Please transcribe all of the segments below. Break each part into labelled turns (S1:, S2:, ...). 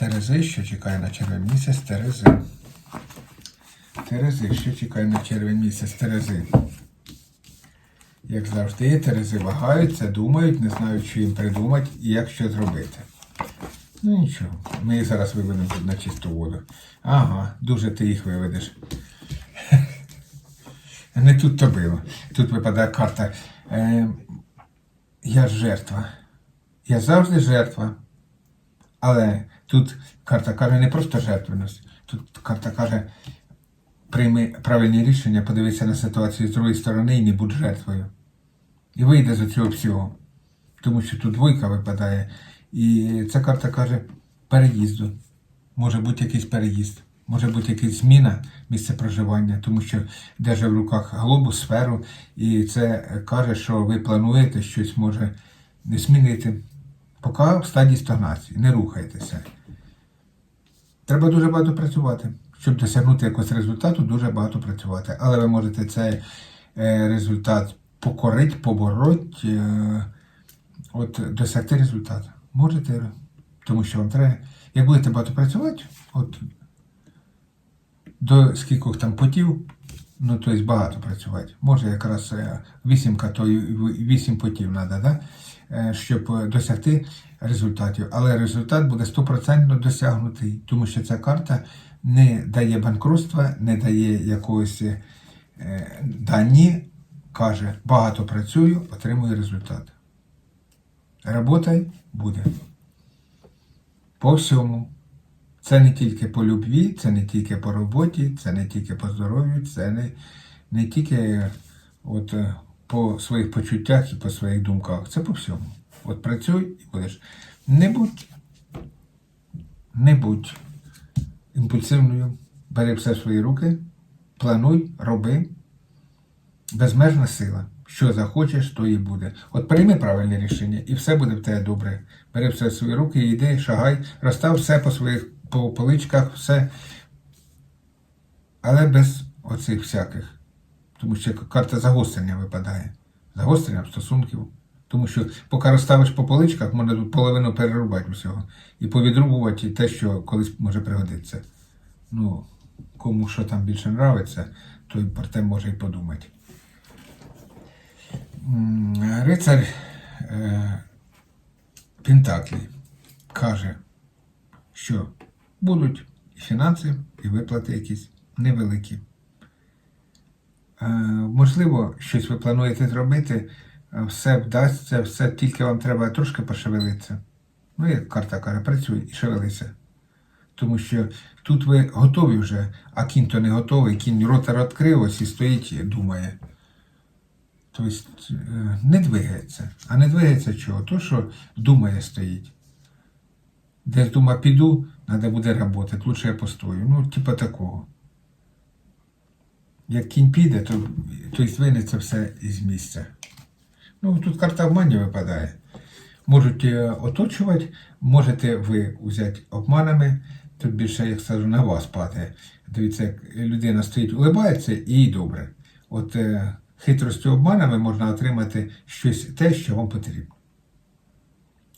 S1: Терези, що чекає на червень місяць, Терези. Терези, що чекає на червень місяць, Терези. Як завжди, Терези вагаються, думають, не знають, що їм придумати і як що зробити. Ну нічого, ми їх зараз виведемо на чисту воду. Ага, дуже ти їх виведеш. Не тут то було. Тут випадає карта. Е, я жертва. Я завжди жертва. Але тут карта каже не просто жертвеність. Тут карта каже, прийми правильні рішення, подивися на ситуацію з другої сторони і не будь жертвою. І вийде з цього всього. Тому що тут двойка випадає. І ця карта каже переїзду. Може бути якийсь переїзд, може бути якась зміна місця проживання, тому що держи в руках глобус, сферу, і це каже, що ви плануєте щось може не змінити. Поки в стадії стагнації, не рухайтеся. Треба дуже багато працювати. Щоб досягнути якогось результату, дуже багато працювати. Але ви можете цей е, результат покорити, побороть, е, от досягти результату. Можете, тому що вам треба. Як будете багато працювати, от до скількох там потів, ну тобто багато працювати. Може якраз е, вісімка, то вісім потів треба, да? Е, щоб е, досягти результатів. Але результат буде стопроцентно досягнутий, тому що ця карта не дає банкрутства, не дає якогось е, дані, каже, багато працюю, отримую результат. Работай буде. По всьому. Це не тільки по любві, це не тільки по роботі, це не тільки по здоров'ю, це не, не тільки от, по своїх почуттях і по своїх думках. Це по всьому. От працюй і будеш. Не будь, не будь імпульсивною. Бери все в свої руки, плануй, роби. Безмежна сила. Що захочеш, то і буде. От прийми правильне рішення, і все буде в тебе добре. Бери все в свої руки, йди, шагай, розстав все по своїх по поличках, все. Але без оцих всяких. Тому що карта загострення випадає. Загострення стосунків. Тому що поки розставиш по поличках, можна тут половину перерубати усього. І повідрубувати те, що колись може пригодитися. Ну, кому що там більше нравиться, той про те може і подумати. Рицар е, Пентаклі каже, що будуть і фінанси, і виплати якісь невеликі. Е, можливо, щось ви плануєте зробити, е, все вдасться, все тільки вам треба трошки пошевелитися. Ну, як карта каже, працюй і шевелися. Тому що тут ви готові вже, а кінь то не готовий, кінь рота відкрив ось і стоїть і думає. Тобто е, не двигається. А не двигається чого? То, що думає стоїть. Десь дума піду, треба буде працювати, лучше я постою. Ну, типа такого. Як кінь піде, то, то й звинеться все із місця. Ну, тут карта обманів випадає. Можуть е, оточувати, можете ви взяти обманами, тут більше, як скажу, на вас падає. Дивіться, як людина стоїть, улибається і їй добре. От е, хитростю обманами можна отримати щось те, що вам потрібно.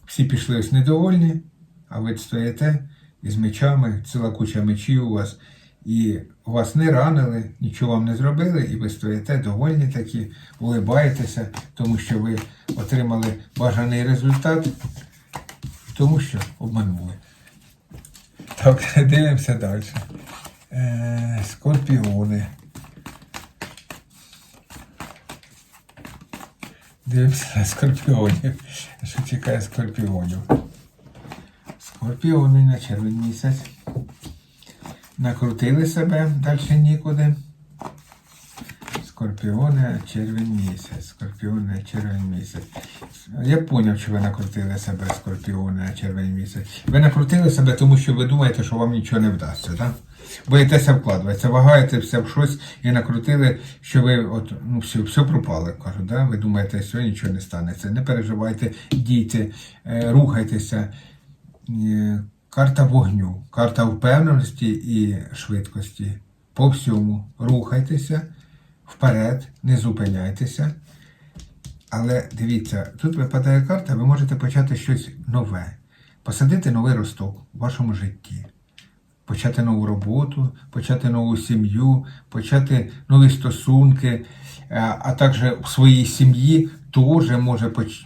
S1: Всі пішли ось недовольні, а ви стоїте із мечами, ціла куча мечів у вас, і вас не ранили, нічого вам не зробили, і ви стоїте довольні такі, улибаєтеся, тому що ви отримали бажаний результат, тому що обманули. Так, дивимося далі. Е, скорпіони. Дивимося на скорпіонів. Що чекає скорпіонів? Скорпіони на червень місяць. Накрутили себе, далі нікуди. Скорпіони, червень місяць. Скорпіони, червень місяць. Я зрозумів, що ви накрутили себе, скорпіони, червень місяць. Ви накрутили себе, тому що ви думаєте, що вам нічого не вдасться, так? Боїтеся вкладуватися, вагаєтеся в щось і накрутили, що ви от, ну, все, все пропало, як кажуть, да? ви думаєте, що нічого не станеться. Не переживайте, дійте, е, рухайтеся. Карта вогню, карта впевненості і швидкості. По всьому рухайтеся вперед, не зупиняйтеся. Але дивіться, тут випадає карта, ви можете почати щось нове. посадити новий росток у вашому житті, почати нову роботу, почати нову сім'ю, почати нові стосунки, е, а також в своїй сім'ї теж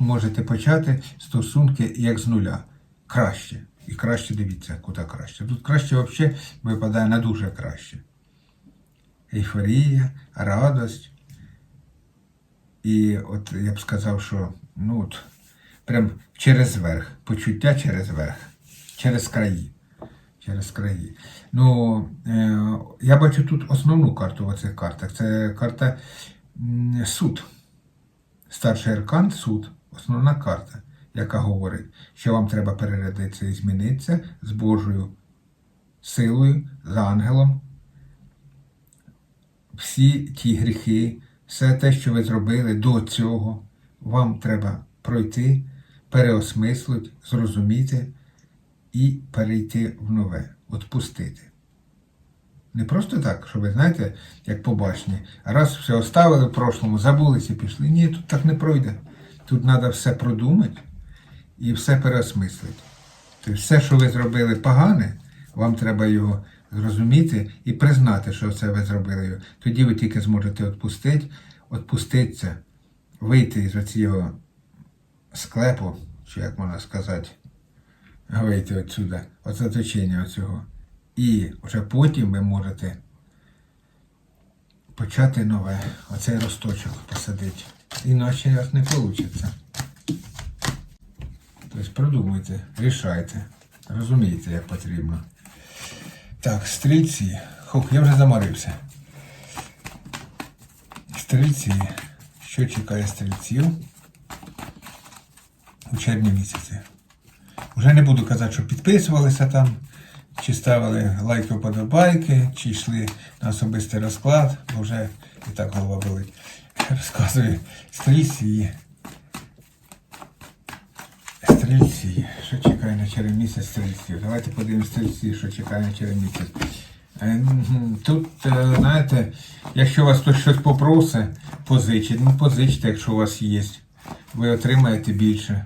S1: можете почати стосунки як з нуля. Краще. І краще дивіться, куди краще. Тут краще взагалі випадає на дуже краще. Ейфорія, радость. І от я б сказав, що ну от, прям через верх, почуття через верх, через краї. Через краї. Ну, е, я бачу тут основну карту в оцих картах. Це карта суд. Старший аркан суд. Основна карта, яка говорить, що вам треба перерядитися і змінитися з Божою силою, з ангелом. Всі ті гріхи, все те, що ви зробили до цього, вам треба пройти, переосмислити, зрозуміти і перейти в нове, отпустити. Не просто так, що ви знаєте, як по башні, раз все оставили в прошлому, забулися і пішли. Ні, тут так не пройде. Тут треба все продумати і все переосмислити. Тобто все, що ви зробили погане, вам треба його зрозуміти і признати, що це ви зробили. Тоді ви тільки зможете відпустити, відпуститися, вийти з цього склепу, чи як можна сказати, вийти отсюда, от заточення оцього. І вже потім ви можете почати нове, оцей росточок посадити. Іначе не вийде. Тобто продумуйте, рішайте, розумієте, як потрібно. Так, стрільці. Хух, я вже заморився. Стрільці. Що чекає стрільців у червні місяці? Вже не буду казати, що підписувалися там, чи ставили лайки вподобайки, чи йшли на особистий розклад, бо вже і так голова болить. Розказую стрільці. Стрільці. Що чекає на червень місяць стрільців? Давайте подивимося стрільці, що чекає на червень місяць. Е. Тут, е, знаєте, якщо вас хтось щось попросить, позичить, ну позичте, якщо у вас є. Ви отримаєте більше.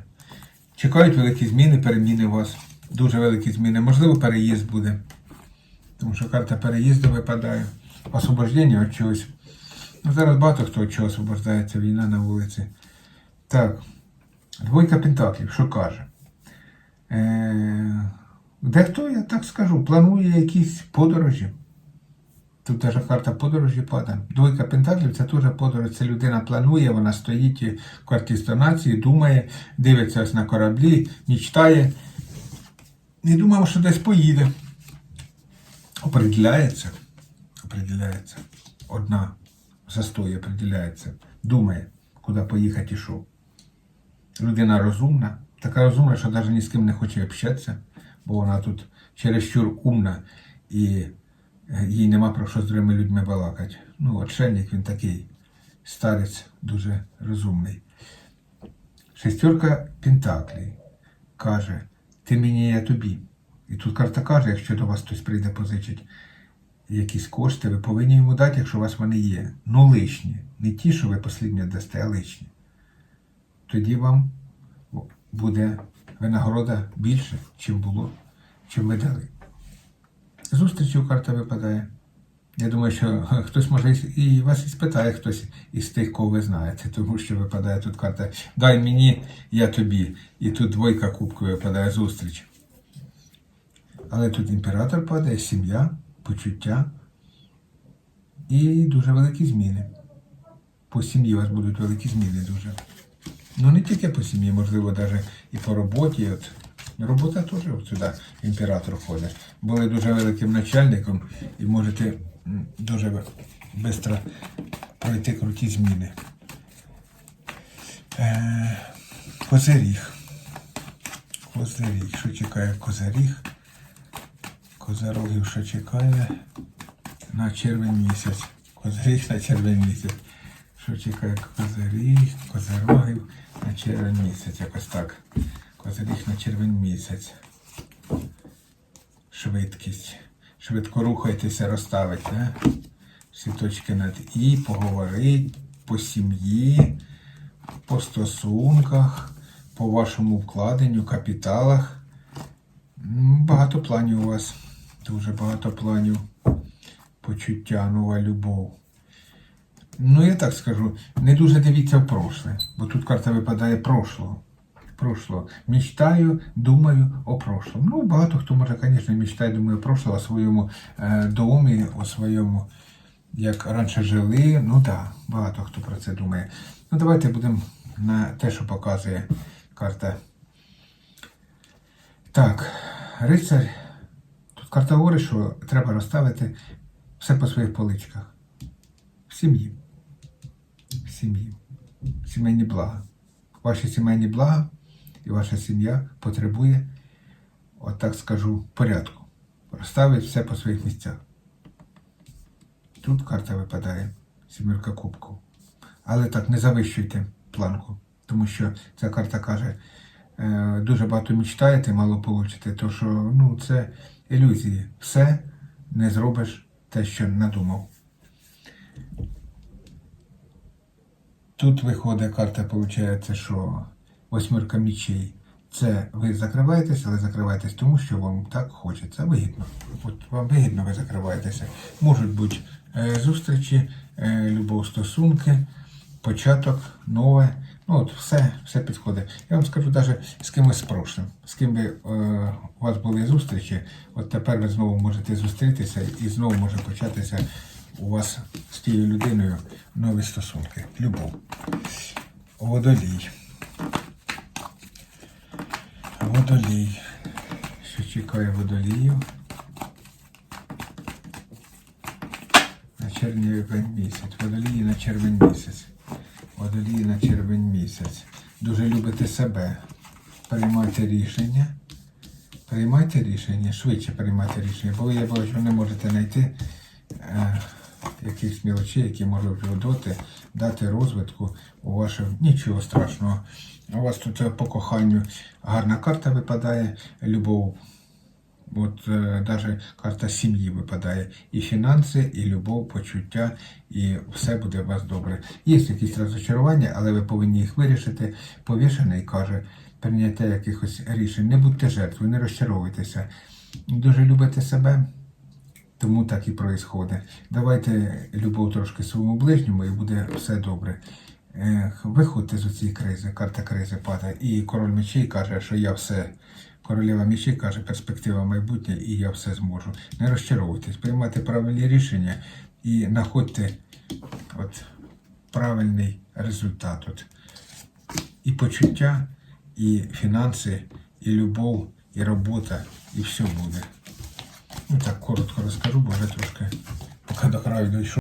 S1: Чекають великі зміни, переміни у вас. Дуже великі зміни. Можливо, переїзд буде. Тому що карта переїзду випадає. Освобождення від чогось. Ну, зараз багато хто чого освобождається, війна на вулиці. Так. Двойка Пентаклів, що каже? Е, дехто, я так скажу, планує якісь подорожі. Тут теж карта подорожі падає. Двойка Пентаклів це теж подорож. Це людина планує, вона стоїть в квартирі стонації, думає, дивиться ось на кораблі, мічтає. І думав, що десь поїде. Определяється. Определяється. Одна застой определяється. Думає, куди поїхати і що. Людина розумна, така розумна, що навіть ні з ким не хоче общатися, бо вона тут чересчур умна і е, їй нема про що з другими людьми балакати. Ну, отшельник він такий, старець, дуже розумний. Шестерка Пентаклей каже, ти мені, я тобі. І тут карта каже, якщо до вас хтось прийде позичить якісь кошти, ви повинні йому дати, якщо у вас вони є. Ну, лишні. Не ті, що ви послідні дасте, а лишні тоді вам буде винагорода більше, чим було, чим ви дали. Зустрічю карта випадає. Я думаю, що хтось може і вас і спитає, хтось із тих, кого ви знаєте, тому що випадає тут карта Дай мені, я тобі. І тут двойка кубків випадає зустріч. Але тут імператор падає, сім'я, почуття і дуже великі зміни. По сім'ї у вас будуть великі зміни дуже. Ну не тільки по сім'ї, можливо, навіть і по роботі. От. Робота теж от сюди імператор ходить. Були дуже великим начальником і можете дуже швидко пройти круті зміни. Е, козиріг. Козиріг. Що чекає козиріг? Козирогів, що чекає на червень місяць. Козиріг на червень місяць. Що чекає козиріг, козирогів на червень місяць, якось так. Козиріг на червень місяць. Швидкість. Швидко рухайтеся, розставить, не? Всі точки над І, поговорить по сім'ї, по стосунках, по вашому вкладенню, капіталах. Багато планів у вас. Дуже багато планів. Почуття, нова любов. Ну, я так скажу, не дуже дивіться в прошле, бо тут карта випадає прошлого. Прошлого. Мечтаю, думаю о прошлом. Ну, багато хто може, звісно, мечтає, думає о прошлому, о своєму е, домі, о своєму, як раніше жили. Ну так, багато хто про це думає. Ну, давайте будемо на те, що показує карта. Так, рицар. Тут карта говорить, що треба розставити все по своїх поличках. В сім'ї. Сім'ї. Сімейні блага. Ваші сімейні блага і ваша сім'я потребує, от так скажу, порядку. Розставить все по своїх місцях. Тут карта випадає, сімірка кубків. Але так, не завищуйте планку, тому що ця карта каже, е, дуже багато мечтаєте, мало получите, то що ну, це ілюзії. Все не зробиш те, що надумав. Тут виходить карта, виходить, що восьмірка мічей. Це ви закриваєтесь, але закриваєтесь тому, що вам так хочеться. Вигідно. От вам вигідно, ви закриваєтеся. Можуть бути е, зустрічі, е, любов, стосунки, початок, нове. Ну от все, все підходить. Я вам скажу навіть з кимось з. З ким би е, у вас були зустрічі, от тепер ви знову можете зустрітися і знову може початися у вас з тією людиною нові стосунки. Любов. Водолій. Водолій. Що чекає водолію? На червень місяць. Водолії на червень місяць. Водолії на червень місяць. Дуже любите себе. Приймайте рішення. Приймайте рішення, швидше приймайте рішення, бо я бачу, ви не можете знайти е, якихось мілочей, які можуть вдоти, дати розвитку у вашому. Нічого страшного. У вас тут е, по коханню гарна карта випадає, любов. От е, навіть карта сім'ї випадає. І фінанси, і любов, почуття, і все буде у вас добре. Є якісь розочарування, але ви повинні їх вирішити. Повішений каже, прийняття якихось рішень. Не будьте жертвою, не розчаровуйтеся. Дуже любите себе, тому так і відбувається. Давайте любов трошки своєму ближньому і буде все добре. Ех, Виходьте з цієї кризи, карта кризи падає. І король мечей каже, що я все. Королева мечей каже, перспектива майбутнє і я все зможу. Не розчаровуйтесь, приймайте правильні рішення і знаходьте от, правильний результат. От. І почуття, і фінанси, і любов, і робота, і все буде. Ну так коротко розкажу, бо вже трошки поки до краю дійшов.